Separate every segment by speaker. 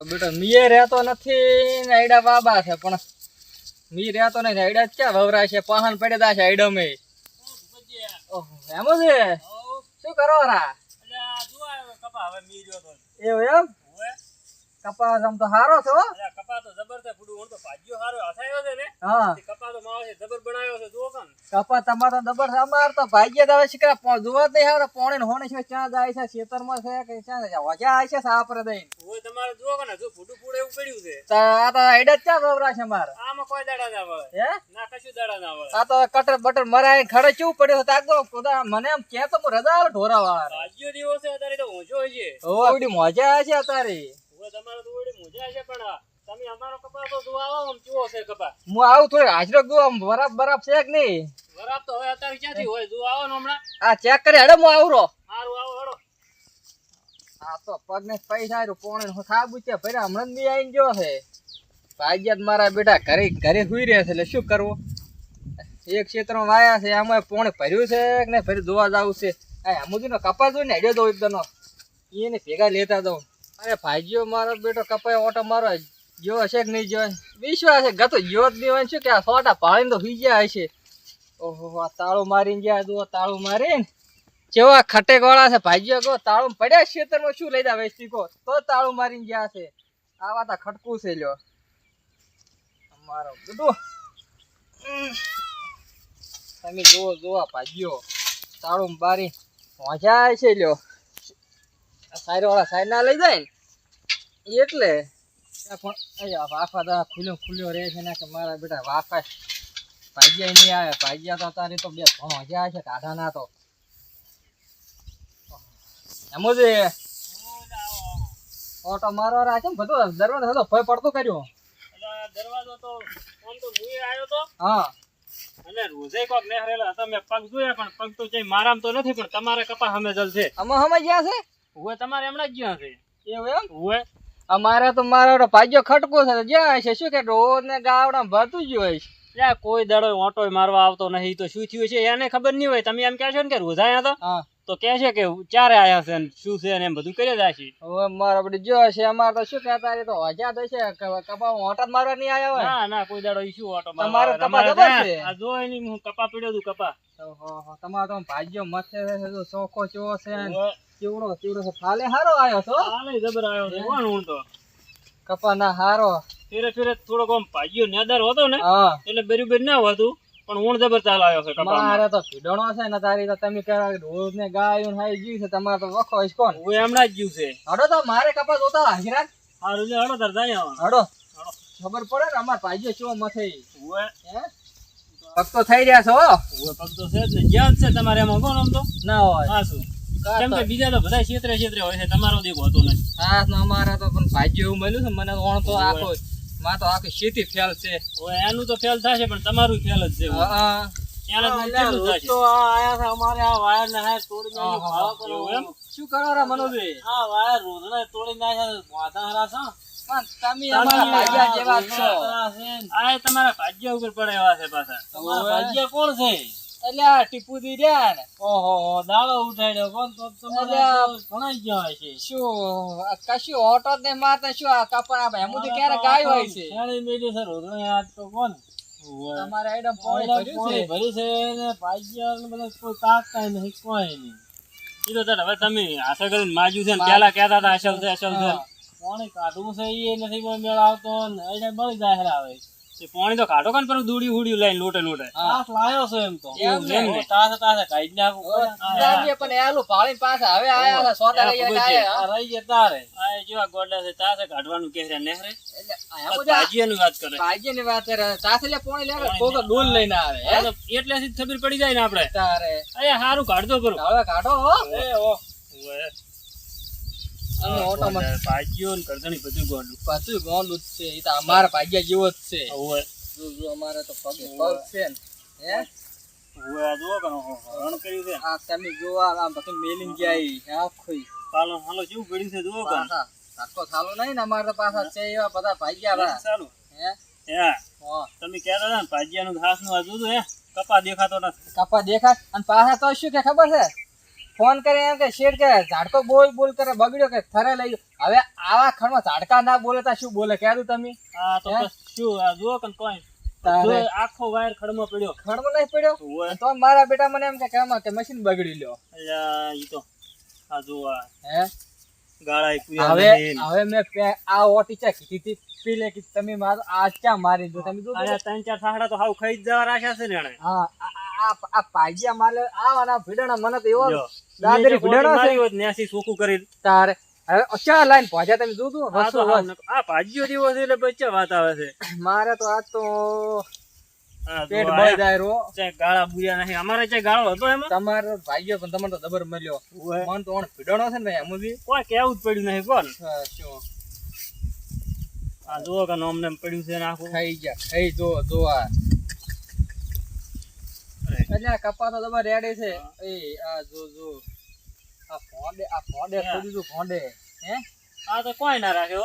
Speaker 1: બેટો મીએ રહેતો નથી ને આઈડા બાબા છે પણ મી રહેતો નહીં આઈડા ક્યાં વવરાય છે? પહાણ દા છે આઈડા મે ઓહો એમ છે શું કરો રા? એવું એમ? કપાસ આમ તો હારો છો હા. કપા તમારો દબર છે અમાર તો ભાગ્ય દાવે શિકરા જોવા જ નહીં આવે પોણે ને હોણે છે ક્યાં જાય છે ખેતરમાં છે કે ક્યાં જાય વજા આવે છે સાપરે દઈને. તો આ તો એડા ચા ગવરા છે માર આમાં કોઈ દાડા ના મારે હે? આ તો કટર બટર મરાય ખડે ચેવું પડ્યો તાક તો ખુદા મને એમ કે તો હું રજા ઢોરા વાળા ઓવડી મજા આવે છે અત્યારે. હું આવું થોડી હાજરો ગયો આમ બરાબર બરાબર છે કે નહીં? આ ચેક કરી હેડો હું આવું રો આ તો પગ પૈસા રહ્યું પોણે ને સાબુ છે? ભર્યા હમણાં જ બી આવીને ગયો છે. ભાગ્યા જ મારા બેટા ઘરે ઘરે સુઈ રહ્યા છે એટલે શું કરવું? એક ક્ષેત્રમાં વાયા છે આમાં પોણે ભર્યું છે કે નહીં? ભર્યું જોવા જવું છે. આ અમુજી નો કપાસ જોઈને હેડ્યો દઉં એકદમ. એને ભેગા લેતા દઉં અરે ભાઈજીઓ, મારો બેટો કપાય, ઓટો મારો. જો હશે કે નહીં જો વિશ્વાસ છે, ગતો જો જ નહીં હોય શું કે આ સોટા પાણી તો ફી ગયા હશે. ઓહો, આ તાળું મારીને ગયા જુઓ તાળું મારીને. જેવા ખટેક વાળા છે ભાઈઓ કહો તાળું પડ્યા ખેતરમાં, શું લઈ જા વેચતી કહો તો તાળું મારીને ગયા છે. આ વાત આ ખટકું છે, લ્યો. અમારો બધું તમે જુઓ જુઓ ભાઈઓ તાળું બારી મજા છે, લ્યો. સાઈડ વાળા સાઈડ ના લઈ જાય ને? એટલે પણ વાફા તો ખુલ્લો ખુલ્લો રહે છે ને કે મારા બેટા વાફા ભાગ્યા નહીં આવે. ભાગ્યા તો તારી તો બે મજા છે કાઢા ના તો. સમજે ઓટો મારવા રાખે ને બધું દરવાજો હતો ભય પડતો કર્યો.
Speaker 2: દરવાજો તો આમ તો હું આવ્યો તો.
Speaker 1: હા.
Speaker 2: અને રોજે કોક નેહરેલા હતા મેં પગ જોયા પણ પગ તો કઈ મારામ તો નથી પણ તમારે કપા સામે જલશે.
Speaker 1: આમાં હમે ગયા છે?
Speaker 2: હવે તમારે હમણાં જ ગયા છે.
Speaker 1: એવું એમ?
Speaker 2: હવે
Speaker 1: અમારે તો મારો ભાગ્યો ખટકો છે જ્યાં છે શું કે રોજ ને ગાવડા ભરતું જ હોય છે.
Speaker 2: ત્યાં કોઈ દડો ઓટો મારવા આવતો નહીં તો શું થયું છે એને ખબર નહીં હોય. તમે એમ કહો છો ને કે રોજ આયા તો? તો કે છે કે ચારે આયા છે શું છે ને એમ બધું કરી જાય છે.
Speaker 1: હવે મારા બધું જો છે અમારે તો શું કહેતા રે તો હજા તો છે કપા ઓટા મારવા નહીં આયા હોય?
Speaker 2: ના ના કોઈ દાડો ઈશું ઓટો
Speaker 1: તમારે
Speaker 2: મારવા
Speaker 1: કપા
Speaker 2: તમારે
Speaker 1: જબર છે.
Speaker 2: આ જો એની હું કપા પીડ્યો તું કપા.
Speaker 1: તમારો તો ભાગ્યો મથે છે ચોખ્ખો ચો છે ચીવડો ચીવડો છે. ફાલે હારો આવ્યો તો.
Speaker 2: ફાલે જબર આવ્યો છે. કોણ હું તો?
Speaker 1: કપા ના હારો.
Speaker 2: ફેરે ફેરે થોડો કોમ ભાગ્યો નેદર હતો ને એટલે બરોબર ના હોતું. પણ ઊણ જબર ચાલ આવ્યો છે કપા
Speaker 1: મારે તો ભીડણો છે ને તારી તો તમે કહેવા કે રોજ ને ગાયું ને હાઈ ગયું છે. તમારે તો વખો છે કોણ?
Speaker 2: હું હમણાં જ ગયું છે.
Speaker 1: હડો તો મારે કપા જોતા હાજરા
Speaker 2: હારું હળો તાર જાય.
Speaker 1: હડો. ખબર પડે ને અમાર ભાઈઓ ચો મથે.
Speaker 2: હું
Speaker 1: હે? ભક્તો થઈ રહ્યા છો
Speaker 2: પગ તો છે જ ને. જ્યાં છે તમારે એમાં કોણ આમ તો?
Speaker 1: ના હોય.
Speaker 2: હા શું? કેમ કે બીજા તો બધા ક્ષેત્રે ક્ષેત્રે હોય છે તમારો દેખ હોતો નથી
Speaker 1: હા ને તો પણ ભાગ્ય એવું મળ્યું છે મને ઓણ તો આખો માં તો આખી શેતી ફેલ છે.
Speaker 2: એનું તો ફેલ થશે પણ તમારું ફેલ જ છે
Speaker 1: હા
Speaker 2: ત્યાં જ
Speaker 1: અલ્યા,
Speaker 2: કેટલું
Speaker 1: રોજ
Speaker 2: થશે?
Speaker 1: તો આ આયા છે અમારે આ વાયર ને તોડી નાખી
Speaker 2: આહા,
Speaker 1: ભાવ કરો.
Speaker 2: એવું એમ?
Speaker 1: શું કરો રા મનોજભાઈ
Speaker 3: આ વાયર રોજડા તોડી નાખ્યા માથા હરા છો?
Speaker 1: તમે અમારા ભાગ્યા જેવા જ છો.
Speaker 2: આ એ તમારા ભાગ્ય ઉપર પડે એવા છે પાછા.
Speaker 3: તમારા ભાગ્ય કોણ છે?
Speaker 1: આ ટીપુ દી રહ્યા ને
Speaker 3: ઓહો દાડો ઉઠાડ્યો કોણ? તો તમારે ઘણાઈ ગયા છે
Speaker 1: શું કશું ઓટો ને મારતા શું આ કપા આપે એમ તો ક્યારે ગાય હોય છે?
Speaker 3: શાળી મેલી છે રોજડા યાદ તો કોણ?
Speaker 1: તમારે આઈટમ પોણી ભર્યું છે.
Speaker 3: ભરી છે ને ભાગ્ય ને બધા કોઈ તાકતા નહીં કોઈ નહીં.
Speaker 2: એ તો હવે તમે આશા કરીને માજ્યું છે ને પેલા કહેતા હતા અસલ છે અસલ છે.
Speaker 3: પાણી કાઢવું છે એ નથી મેળ આવતો ને એને બળી જાય આવે.
Speaker 2: પાણી તો કાઢો કાન પર દૂડી ઉડી લઈને લોટે લોટે.
Speaker 1: હા.
Speaker 3: લાયો છે એમ તો.
Speaker 1: એમ ને.
Speaker 3: તાસે તાસે કાઢી નાખું.
Speaker 1: જાણીએ પણ એલો ભાળીને પાસે હવે આયા હતા, સોટા લઈ આયા
Speaker 3: આ રહી ગયા તારે.
Speaker 2: આ જેવા ગોડા છે તાસે કાઢવાનું કે રે નેહરે?
Speaker 1: એટલે આ એમ ની
Speaker 2: ભાજીયાની વાત કરે.
Speaker 1: ભાગ્યની વાત કરે. તાસે લે પાણી લેવે, કોક ડોલ લઈને આવે એટલે
Speaker 2: આ તો એટલેથી જ ખબર પડી જાય ને આપણે.
Speaker 1: તારે.
Speaker 2: અરે હારું કાઢતો કરું
Speaker 1: હવે કાઢો હો.
Speaker 3: એ ઓ
Speaker 1: અમે ઓટોમાં.
Speaker 2: ભાજીઓ ને કરધણી બધું ગોડું
Speaker 1: પાછું ગોંડું જ છે. ઈ તો અમારા ભાગ્ય જેવો જ છે.
Speaker 2: હવે
Speaker 1: જો જો અમારે તો પગે પગ છે ને. હે?
Speaker 2: હવે આ જુઓ કે રણ કર્યું છે.
Speaker 1: આ તમે જોવા આમ પછી મેલીને ગયા ઈ
Speaker 2: પાલો હાલો જેવું પડ્યું છે જુઓ કે
Speaker 1: પાછા. થાલો નહીં ને અમારે તો પાછા છે એવા બધા ભાગ્યા
Speaker 2: ચાલુ.
Speaker 1: હે?
Speaker 2: હે તમે કહેતા હતા ને? ભાજીયાનું ઘાસનું આ જોયું હે? કપા દેખાતો નથી.
Speaker 1: કપા દેખાય? અને પાછા તો શું કે ખબર છે? ફોન કરે એમ કે શેઠ કે ઝાડકો બોલ બોલ કરે બગડ્યો કે થરે લઈ ગયો. હવે આવા ખણમાં ઝાડકા ના બોલે તા શું બોલે? કહેતું તમે?
Speaker 2: તો? શું જુઓ કે કોઈ. આખો વાયર ખડમાં પડ્યો.
Speaker 1: ખણમાં નહીં પડ્યો? તો મારા બેટા મને એમ કે કેમાં કે મશીન બગડી લ્યો.
Speaker 2: ઈ તો. આ જુઓ
Speaker 1: હે?
Speaker 2: ગાળા
Speaker 1: હવે હવે મેં આ ઓટી ચા કીધી પીલે કે તમે મારો આ ચા મારી દો તમે.
Speaker 2: અરે ત્રણ ચાર સાંકડા તો હાવ ખાઈ જવા રાખ્યા છે ને
Speaker 1: હા આ- આ આ- આ આવાના ભીડાના મને તો એવો દાદરી
Speaker 2: ઈ જે
Speaker 1: છે.
Speaker 2: મારી હોત ને ત્યાંથી સૂકું કરી
Speaker 1: તારે હવે ચા લાઈન પહોંચ્યા તમે જોજો
Speaker 2: આ તો
Speaker 1: રસો
Speaker 2: હાવ
Speaker 1: રસ.
Speaker 2: નક- આ ભાજીઓ જેવો છે એટલે બચ્ચા વાત આવે છે?
Speaker 1: મારે તો આજ તો પેટ
Speaker 2: જુઓ,
Speaker 1: જાય રો.
Speaker 2: ગાળા નહીં. અમારે હતો એમાં?
Speaker 1: તમારો ભાઈઓ પણ તમને તો દબર મળ્યો.
Speaker 2: ઓવે.
Speaker 1: મન તો ઓણ ભીડાનો છે ને
Speaker 2: કોઈ કેવું જ પડ્યું નહીં કોણ?
Speaker 1: શું?
Speaker 2: આ જુઓ કે નોમ નેમ પડ્યું છે ને આખું.
Speaker 1: ખાઈ ગયા ખાઈ જો જો આ.
Speaker 2: અરે,
Speaker 1: એટલે કપા તો તમારે રેડી છે. એ આ જો જો. આ ફોંડે આ ફોંડે ખોદી દઉં ફોંડે હે?
Speaker 2: આ તો કોઈ ના રાખે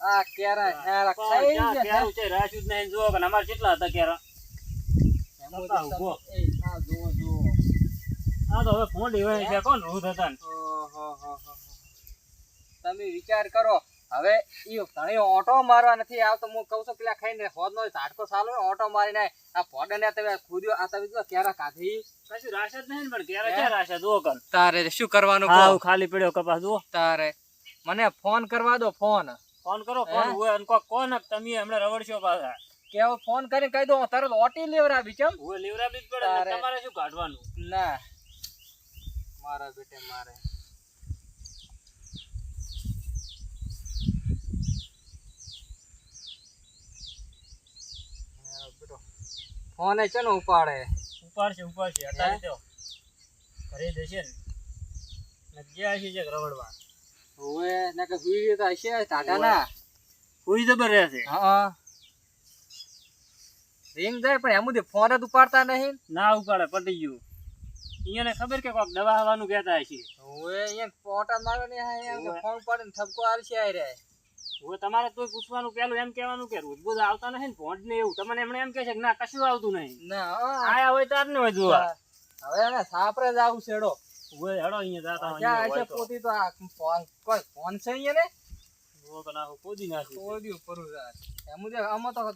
Speaker 1: આ કેરા હેરા ખાઈ ગયા
Speaker 2: ક્યારું છે. રાખ્યું નહીં જુઓ કે અમારે કેટલા હતા કેરા?
Speaker 1: તો ઊભો. એ, આ જુઓ, જુઓ.
Speaker 2: આ તો હવે ફોંડી હોય છે કોણ રૂધ હતા?
Speaker 1: તમે વિચાર કરો. હવે ઈ ઘણી ઓટો મારવા નથી આવતો. હું કહું છું પેલા ખાઈને હોદનો ઝાટકો સાલો ઓટો મારીને આ ફોડે ને તમે ખુદ્યો આ તમે જો ક્યારે કાઢી?
Speaker 2: કશું રાશદ નહીં પણ ક્યારે
Speaker 1: હે?
Speaker 2: ક્યાં રાશ જુઓ કર
Speaker 1: તારે શું કરવાનું
Speaker 2: કહો? ખાલી પડ્યો કપાસ જો
Speaker 1: તારે. મને ફોન કરવા દો ફોન.
Speaker 2: ફોન કરો ફોન? હોય અને કોક કોણ તમે હમણાં રવડશો પાછા.
Speaker 1: કેવો ફોન કરીને કહી દો તરત ઓટી લેવરા બીચમ
Speaker 2: હું લેવરાવી જ પડે તમારે શું કાઢવાનું?
Speaker 1: ના. મારા બેટે મારો. ફોન છે ને ઉપાડે?
Speaker 2: ઉપાડશે ઉપાડશે. અત્યારે તો. ઘરે જશે ને. ગયા છે રવડવા
Speaker 1: હવે ને કે સુઈ તો હશે ટાટા ના
Speaker 2: કોઈ જબર રહેશે.
Speaker 1: હા. રિંગ જાય પણ એમ ફોન જ ઉપાડતા નહીં
Speaker 2: ના? ઉપાડે પટી ગયું. અહીંયાને ખબર કે કોક દવા આવવાનું કહેતા હશે.
Speaker 1: હવે અહીંયા પોટા મારો ને ફોન ઉપાડે ને ઠપકો આવશે આ રે
Speaker 2: હવે તમારે તો પૂછવાનું પેલું એમ કહેવાનું કે રોજ બોજ આવતા નહીં ને ભોંડ ને એવું. તમને એમણે એમ કહે છે કે ના કશું આવતું નહીં.
Speaker 1: ના
Speaker 2: આયા હોય તાર ને હોય જોવા.
Speaker 1: હવે એને સાપરે જ આવું છેડો
Speaker 2: હોય હેડો અહીંયા જાતા
Speaker 1: ક્યાં
Speaker 2: તો.
Speaker 1: પોતી તો આ ફોન કોઈ ફોન છે અહીંયા ને?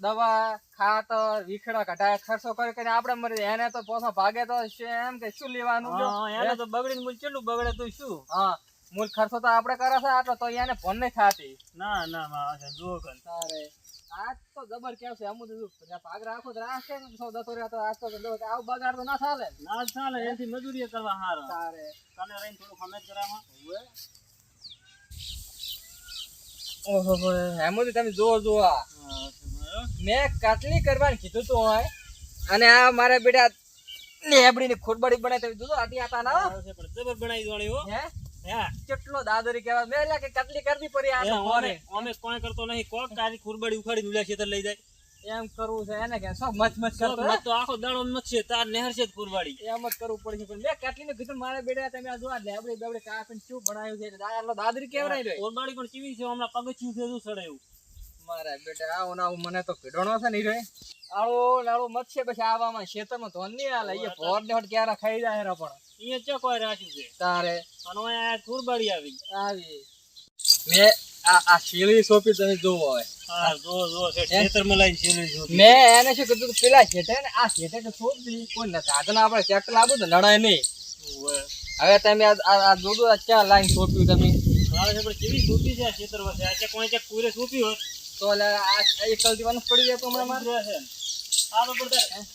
Speaker 1: દવા ખાતર વીખડા કઢાય ખર્ચો કરી કરીને આપણે મરી એને તો પોસો ભાગે તો એમ કે શું લેવાનું
Speaker 2: હા એને તો બગડીને કેટલું બગડે તો શું?
Speaker 1: હા. મૂળ ખર્ચો તો આપણે કરે છે આટલો તો અહીંયા ફોન નહીં થતી.
Speaker 2: ના ના માં જુઓ કન
Speaker 1: તારે આજ તો જબર કેવું છે અમુક પાગ રાખો તો રાખે સો દતો રહ્યા તો આજ તો આવું બગાડ તો ના ચાલે. ના
Speaker 2: ચાલે એથી મજૂરી કરવા હારા.
Speaker 1: તારે.
Speaker 2: તને રહીને થોડું ખમેજ કરાવવા.
Speaker 1: ઓહો એમ તમે જોવો જોવો મેં કાટલી કરવાનું કીધું તું હોય અને આ મારા બેટા લેબડીની ખોટબડી બનાવી તમે જોજો આટી આતા ના
Speaker 2: જબર બનાવી દોણી હે?
Speaker 1: કેટલો દાદરી કહેવાય? મેં કે કટલી કરવી પડી આ ઓરે
Speaker 2: અમે કોઈ કરતો નહીં. કોક કારી ખુરબડી ઉખાડી ઉલ્યા ખેતર લઈ જાય.
Speaker 1: એમ કરવું છે એને કે સબ મચ મચ કરતો
Speaker 2: મત તો આખો દાડો મત છે. તાર નહેર છે ખુરબડી.
Speaker 1: એમ જ કરવું પડશે પણ મેં કેટલી ને કીધું મારે બેટા તમે આ જો આ લેબડી બેબડી કાપીને શું બનાવ્યું છે? એટલે દાદરી કેવરાઈ રહ્યો
Speaker 2: ખુરબડી પણ ચીવી છે? હમણાં પગથિયું છે શું સડે એવું?
Speaker 1: મારા બેટા આવું ના મને તો પીડોનો છે નહીં રે આળો લાળો મત છે. પછી આવામાં ખેતરમાં ધોન નહીં હાલે. એ ભોર ને હટ ક્યારે ખાઈ જાય પણ.
Speaker 2: અહીંયા ચો રાખ્યું છે?
Speaker 1: તારે.
Speaker 2: અને ખુરબાડી આવી.
Speaker 1: આવી. મેં આ આ શીલી સોંપી તમે જોવો હવે.
Speaker 2: હા જો જો ખેતરમાં લઈને
Speaker 1: મેં એને શું કીધું કે પેલા શેઠે ને આ કે સોંપી. કોઈ ન સાધન આપણે ટ્રેક્ટર લાવું તો નડાય નહીં. હવે તમે આ આ- આ જોજો આ ક્યાં લાઈન સોંપ્યું તમે?
Speaker 2: મારે પણ કેવી સોપી છે આ ખેતર આ કોઈ ચેક પૂરે સૂતી
Speaker 1: તો આ એક કલ્ટીવાનું પડી જાય તો હમણાં મારે.
Speaker 2: છે આ તો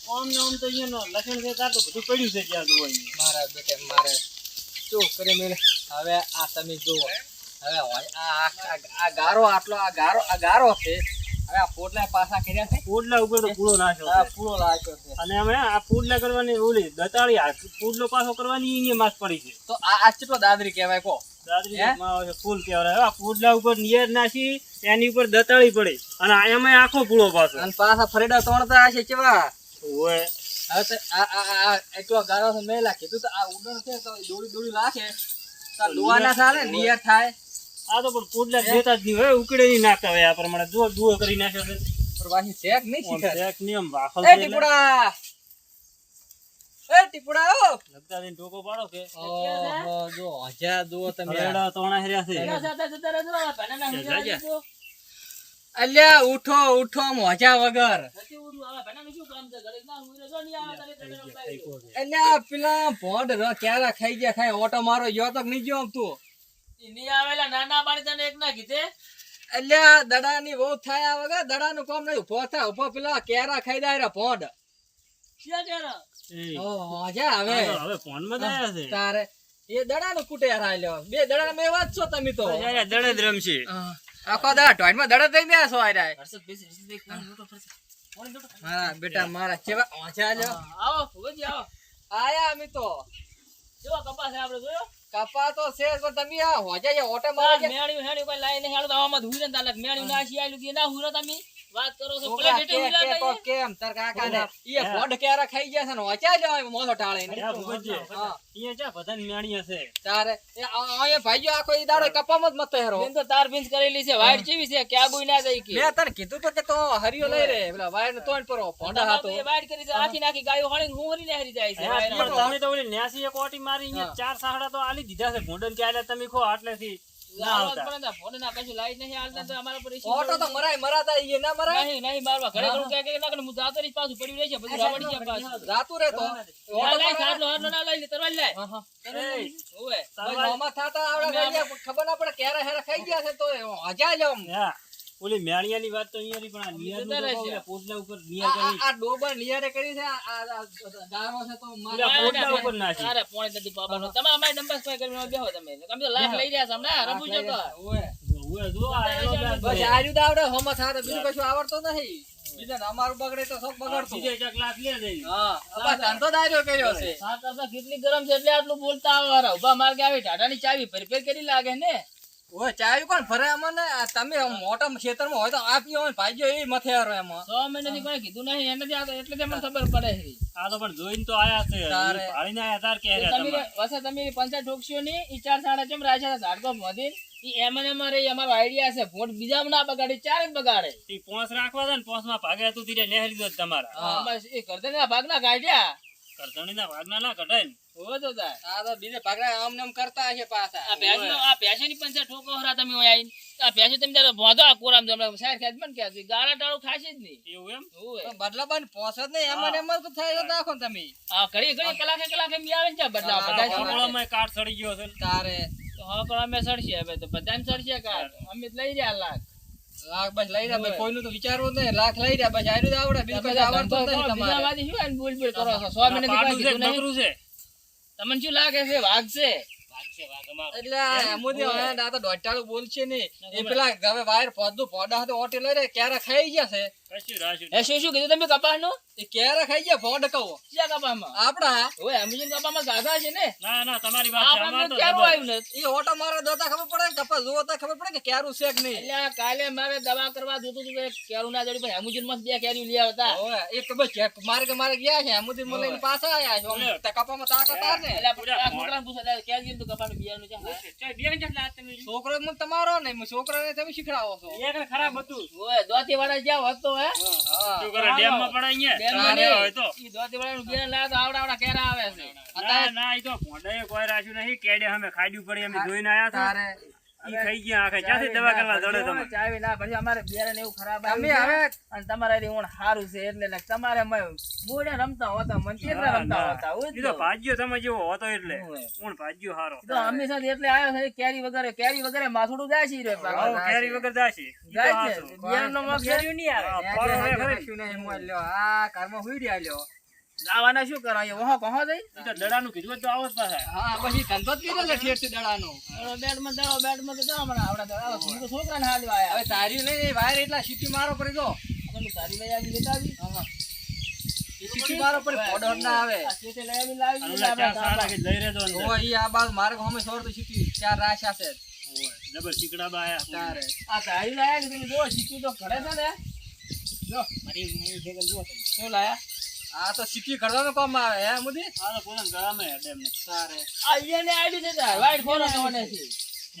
Speaker 2: ઓમ ને ઓમ તો અહીંયાનો લસણ છે તાર તો બધું પડ્યું છે જોવા
Speaker 1: મારા બેટા મારે શું કરે મેં? હવે આ તમે જુઓ. હવે આ ગારો આટલો આ ગારો આ ગારો છે. હવે આ પોટલા પાછા કર્યા છે.
Speaker 2: પોડલા ઉપર તો પૂળો નાખ્યો.
Speaker 1: પૂરો લાગ્યો છે.
Speaker 2: અને હવે આ પૂડલા કરવાની ઓલી દતાળી પૂડલો પાછો કરવાની એની માસ પડી છે.
Speaker 1: તો આ આ કેટલો દાદરી કહેવાય કો
Speaker 2: દાદરી
Speaker 1: હે?
Speaker 2: માં આવે છે ફૂલ કહેવાય આ પૂડલા ઉપર નિયર નાખી એની ઉપર દતાળી પડી. અને એમાં આખો પૂળો પાછો.
Speaker 1: અને પાછા ફરેડા તોડતા હશે કેવા?
Speaker 2: ઓય.
Speaker 1: હવે તો આ આ આ- આ એટલો ગારો છે મેં કીધું તો આ ઉડણ છે તો દોડી દોડી રાખે તો આ ડોવા નિયર થાય.
Speaker 2: આ તો પણ પૂડલા દેતા જ નહીં હોય ઉકળે નહીં નાખતા હોય આ પ્રમાણે જો દુઓ કરી નાખ્યો છે.
Speaker 1: પાછી શેક નહીં શીખે.
Speaker 2: શેક નિયમ વાફલ
Speaker 1: એ
Speaker 2: છે એટલે.
Speaker 1: ટીપુડા! એ ટીપુડા
Speaker 2: લગતા જઈને ટોકો પાડો કે?
Speaker 1: ઓહો જો હજા જુઓ તમે
Speaker 2: હરેડા તોણા હેર્યા છે.
Speaker 3: એના જતા રહેજો, આ ભાઈના નામ
Speaker 2: જા, જા.
Speaker 3: દીધું.
Speaker 1: અલ્યા ઉઠો ઉઠો મોજા વગર.
Speaker 3: ના.
Speaker 1: અલ્યા પેલા ભોડ ર ક્યારે ખાઈ ગયા ખાઈ ઓટો મારો ગયો તો નહીં ગયો આમ તું?
Speaker 3: ઈ આવેલા નાના પાણી તને એક ના કીધે.
Speaker 1: અલ્યા દડાની બહુ થાય વગર વગર દડાનું કામ નહીં ઊભો થાય ઊભો પેલા કેરા ખાઈ દે રે ભોંડ. મારા બેટા મારા કેવા મજા
Speaker 3: આવો
Speaker 1: આયા અમે તો.
Speaker 3: કેવા કપાસ જોયો?
Speaker 1: કપા તો છે પણ તમે આ હોજા ઓટો મારે
Speaker 3: મેણ્યું હેણ્યું કોઈ લાઈ નહીં તો આવામાં ને તાલક કે ના હુઈરો તમે? વાત કરો છો પ્લેટ
Speaker 1: કે કે
Speaker 3: હતા
Speaker 1: કેમ? તાર કાકા ને. ઈ ભોંડ કેરા ખાઈ ગયા છે ને વાચા જ મોઢો ટાળે ને. હા.
Speaker 2: અહીંયા ચા બધાને મેણી હશે
Speaker 1: તારે એ આ- ભાઈઓ આખો ઈ દાડે કપામાં જ મત હેરો
Speaker 3: બેન તો તાર ભીંસ કરેલી છે વાઈટ જેવી છે ક્યાં બુઈ ના જાય કે.
Speaker 1: મેં તને કીધું તો કે તો હરિયો લઈ રે. પેલા વાયર ને તોડ પરો ભોંડા હાતો
Speaker 3: એ વાઈટ કરી છે આખી નાખી ગાયો હળી હુંરી ને હરી જાય છે
Speaker 2: તમે તો ઓલી ન્યાસી એક ઓટી મારી અહીંયા ચાર સાહડા તો આલી દીધા છે ભોંડન ચાલે તમે ખો આટલેથી. ના
Speaker 1: ઓટો તો મરાય મરાતા ઈ ના મરાય?
Speaker 3: નહીં નહીં મારવા ઘરે ઘણું કહે કે ના હું જાતો રહીશ પાછું પડ્યું રહેશે બધું રાવડી જાય પાછું.
Speaker 1: જાતું રે તો.
Speaker 3: ના લાય સાટલો હાટલો ના લાય તરવાલ લાય.
Speaker 1: હા, હા.
Speaker 2: એ,
Speaker 3: ઓવે
Speaker 1: ભાઈ મામા થાતા આવડે ખબર ના પડે ક્યારે હેરા ખાઈ ગયા છે તો હજા જ આમ.
Speaker 2: ઓલી મેણિયાની વાત તો અહીંયા પણ આ નિયરનું તો
Speaker 3: જતા
Speaker 2: કહું
Speaker 3: રહેશે.
Speaker 2: ને, પોટલા ઉપર નિયર કરી
Speaker 1: આ ડોબર નિયારે કરી છે આ- ગારો છે તો મારા
Speaker 2: પોટલા ઉપર નાખી.
Speaker 3: તારે પોણી બાબા નો તમે અમારી નંબર સ્પાય કરીને બેહો તમે તમે તો લાખ લઈ રહ્યા છો હમણાં છે તો
Speaker 1: ઓય.
Speaker 2: જો આ
Speaker 1: બસ. આજુ તો આવડે હોમાં થાતે બીજું કશું આવડતો નથી બીજા અમારું બગડે તો સબ બગડતો
Speaker 2: બીજે લાખ લે જઈ.
Speaker 1: હા બસ ધંધો દાર્યો કર્યો છે
Speaker 3: સાત કેટલી ગરમ છે એટલે આટલું બોલતા આવે હારા. ઊભા માર્ગે આવી ટાટાની ચાવી ફરી ફેર કરી લાગે ને
Speaker 1: ઓય ચાવી કોણ ફરે અમને તમે મોટા ક્ષેત્રમાં હોય તો આપીઓ હોય ભાગ્યો એ મથે હારો એમાં.
Speaker 3: છ મહિનાથી કોઈ કીધું નહીં એનાથી આ એટલે જ અમને ખબર પડે છે.
Speaker 2: આ તો પણ જોઈને તો આયા છે. ભાળીને આયા તાર કે
Speaker 3: તમે
Speaker 2: તમારે.
Speaker 3: તમે પંચાયત ઠોકશો નહીં ઈ ચાર સાડા ચમ રાખ્યા ઝાડકો મોદી ઈ એમ ને રહી અમારો આઈડિયા છે વોટ બીજા ના બગાડે ચાર જ બગાડે.
Speaker 2: ઈ પોંચ રાખવા દે ને પોંચમાં ભાગે હતું તીરે નેહરી દો તમારા.
Speaker 1: હા.
Speaker 3: બસ એ કરતે ના ભાગના કાઢ્યા.
Speaker 2: ના કઢાય ને.
Speaker 3: તો તાર.
Speaker 1: આ તો બીજે ભાગડા આમ ને કરતા હશે પાછા.
Speaker 3: આ ભેંસનો આ ભેંસની પંચાયત ઠોકો હરા તમે ઓય આઈને આ ભેંસો તમે ત્યારે બોધો આ કોરામ તમે સાહેબ ખેત મન કે ગાળા ટાળું ખાશે જ નહીં.
Speaker 2: એવું એમ?
Speaker 3: હોવે
Speaker 1: પણ બદલાબાન પોસત નહીં એમાં એમાં તો થાય તો તમે.
Speaker 3: આ ઘડી ઘડી કલાકે કલાકે મી આવે ને ત્યાં બધા
Speaker 1: હા,
Speaker 3: શું કરે?
Speaker 2: વાપરવામાં કાટ સડી ગયો છે
Speaker 1: તારે.
Speaker 3: તો હવે પણ અમે સડશે હવે તો બધાને સડશે કાઢ અમે લઈ રહ્યા લાખ.
Speaker 1: લાખ બસ લઈ રહ્યા ભાઈ કોઈનું તો વિચારવું નહીં. લાખ લઈ રહ્યા બસ આયરું આવડે. બીજું આવડતું જ નહીં
Speaker 3: બીજા વાદી શું બોલ બોલ કરો છો? સો
Speaker 2: આ પાડું છે નકરું છે.
Speaker 3: તમને શું લાગે છે? વાઘ છે?
Speaker 1: એટલે આ એમોદી હવે આ તો બોલશે નહીં. એ પેલા હવે વાયર પોદું પોડા હતો ઓટી લઈ રહ્યા ક્યારે ખાઈ ગયા છે?
Speaker 3: શું શું કીધું તમે કપાસનું?
Speaker 1: એ ક્યારે ખાઈ ગયા ભોંડ કહો
Speaker 3: ક્યાં કપાસમાં?
Speaker 1: આપડા
Speaker 3: ઓય અમીજન કપાસમાં ગાધા છે ને?
Speaker 2: ના ના તમારી વાત છે.
Speaker 3: આપણે
Speaker 2: તો
Speaker 3: ક્યારું આવ્યું નથી?
Speaker 1: એ ઓટો મારે દોતા ખબર પડે કપાસ જોવો તો ખબર પડે કે ક્યારું છે કે નહીં?
Speaker 3: એટલે કાલે મારે દવા કરવા જોતું હતું કે એક ના જડી પણ અમીજનમાં બે કેરી લઈ આવતા.
Speaker 1: ઓય, એ ખબર મારે કે મારે ગયા છે. એમોદી મને લઈને પાછા આયા છે. તો કપામાં તાકાત આ ને?
Speaker 3: એટલે છોકરાને પૂછો ક્યાં ગયું તું કપાસનું બિયારણનું છે?
Speaker 2: તમે
Speaker 1: છોકરો તમારો ને છોકરાને તમે શીખડાવો છો.
Speaker 2: એક ખરાબ હતું.
Speaker 3: ઓય દોતી વાળા જ્યાં હોત તો હે?
Speaker 1: હા.
Speaker 2: શું કરે ડેમમાં પડે અહીંયા? તારે હોય તો.
Speaker 3: ઈ દોતી તો કેરા આવે છે.
Speaker 2: ના ના ઈ તો ભોંડાએ કોઈ રાખ્યું નહીં. કેડે અમે ખાડ્યું પડી અમે જોઈને આયા
Speaker 1: તારે
Speaker 2: ઈ ગયા આખે ક્યાંથી દવા કરવા દોડે તમે
Speaker 3: ચાવી ના પછી અમારે બિયારણ એવું ખરાબ આવ્યું છે.
Speaker 1: હવે
Speaker 3: અને તમારે હારી ઊંઘ હારું છે એટલે તમારે મૂળે રમતા હોતા મને રમતા હોતા હોય
Speaker 2: તો
Speaker 3: તો.
Speaker 2: ભાગ્યો તમે જેવો હતો એટલે. કોણ ભાગ્યો હારો
Speaker 3: તો હંમેશા થી એટલે આવ્યો છે કેરી વગેરે કેરી વગેરે માથુડું જાય છે રે પાછું.
Speaker 2: કેરી વગર જાશે ઈ
Speaker 3: જાય છે
Speaker 2: હાચું.
Speaker 3: બિયારણનો મગ કેરીયું નહીં આવે
Speaker 2: ફળ હવે
Speaker 1: હાજર રાખ્યું નહીં મોય આ કારમાં હુઈ રહ્યા લ્યો.
Speaker 3: લાવવાના શું કરો? વહો કહો
Speaker 2: જઈ તો દડાનું કીધું તો આવો પાસે
Speaker 1: હા પછી ધંધો જ કર્યો છે ઠેરથી દડાનો.
Speaker 3: બેટમાં દાવો બેટમાં તો જાઓ મને આવડા દડા. હું તો છોકરાને હાલવા આયા
Speaker 1: હવે તારી નહીં વાયર એટલા સીટી મારો પડી જો.
Speaker 3: તમે તારી લઈ આવી લેતા આવી.
Speaker 1: હા. સીટી મારો પડી પોડો ના આવે.
Speaker 3: સીટી લઈ આવી લાવી દીધી આપણે
Speaker 2: રહેતો અંદર.
Speaker 1: ઓય, ઈ આ બાગ માર્ગ સામે સોર તો સીટી ચાર રાશા છે.
Speaker 2: ઓય, જબર ચીકડા બા આયા.
Speaker 1: તારે.
Speaker 3: આ તારી લાયા કે તમે જો સીટી તો ઘરે છે ને. જો મારી મારી સાયકલ જો તમે. શું લાયા?
Speaker 1: આ તો સીટી કરવાનો કામ આવે હે મુદી?
Speaker 2: આ તો પોતાના ગળામાં હેડે ને.
Speaker 1: સારે.
Speaker 3: આ ઈયાને આડી છે તાર વાઈટ ફોન કરવાને છે.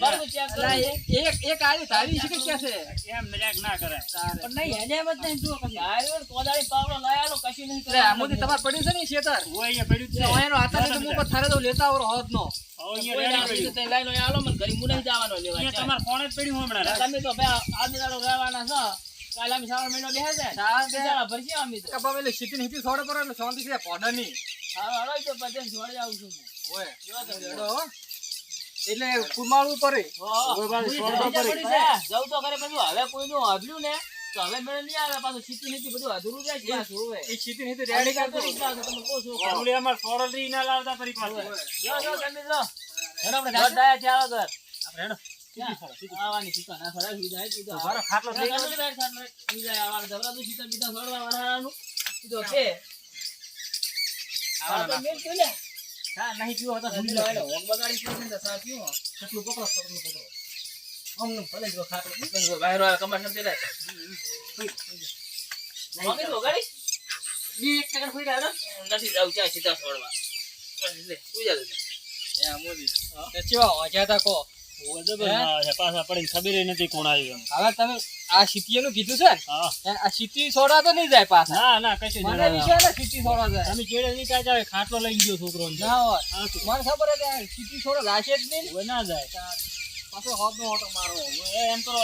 Speaker 3: બરાબર ચેક કરો.
Speaker 1: એક એક આડી તારી છે કે છે?
Speaker 2: એમ મજાક ના
Speaker 1: કરે
Speaker 3: પણ નહીં, એને જ નહીં જુઓ કશું. આર્યો કોદાળી પાવડો લઈ આલો, કશું નહીં
Speaker 1: એટલે મુદી તમારે પડ્યું છે ને શેતર?
Speaker 2: હું અહીંયા પડ્યું જ છે.
Speaker 1: તો એનો હાથા ને હું પર થારે તો લેતા આવરો હોત નો
Speaker 3: ના.
Speaker 2: તમારે ફોન પડ્યું હમણાં.
Speaker 3: તમે તો ભાઈ આજની દાડો રહેવાના છો. કાલે મહિનો છે.
Speaker 1: સીટી છોડે પર એટલે શાંતિ ની
Speaker 3: હાલો, તો જોડે આવું છું.
Speaker 1: એટલે પડે.
Speaker 3: જવું તો ખરે બધું હવે કોઈનું હાભળ્યું ને તો હવે મેળ નહીં આવે પાછું છીતી નીચી બધું અધૂરું જાય છે હવે.
Speaker 1: એ સીટી નીચે
Speaker 3: રેડી કરતો તમે કહો છો કરો.
Speaker 2: ના લાવતા ફરી પાછું.
Speaker 3: જો, જો, તમે જો. હેડો આપણે ઘર દાયા છે,
Speaker 2: આપણે હેડો.
Speaker 3: નથી જાવું ત્યાં સીધા. તે
Speaker 1: ચેવા વાંચ્યા તા કો?
Speaker 2: પાછા પડીને ખબર નથી કોણ આવ્યું
Speaker 1: હવે તમે આ સીટી કીધું છે ને? આ સીટી છોડા તો નહીં જાય પાછા.
Speaker 2: ના ના કશું
Speaker 1: મને
Speaker 2: જણાવે.
Speaker 1: વિશે ને સીટી છોડા જાય.
Speaker 2: તમે નહીં કાંઈ જાય ખાટલો લઈ ગયો છોકરો
Speaker 1: ના હોય. મને ખબર હતી સીટી છોડો લાશે જ નહીં
Speaker 2: ના. જાય.
Speaker 1: પાછો હોદ નો ઓટો મારો.
Speaker 2: એમ કરો.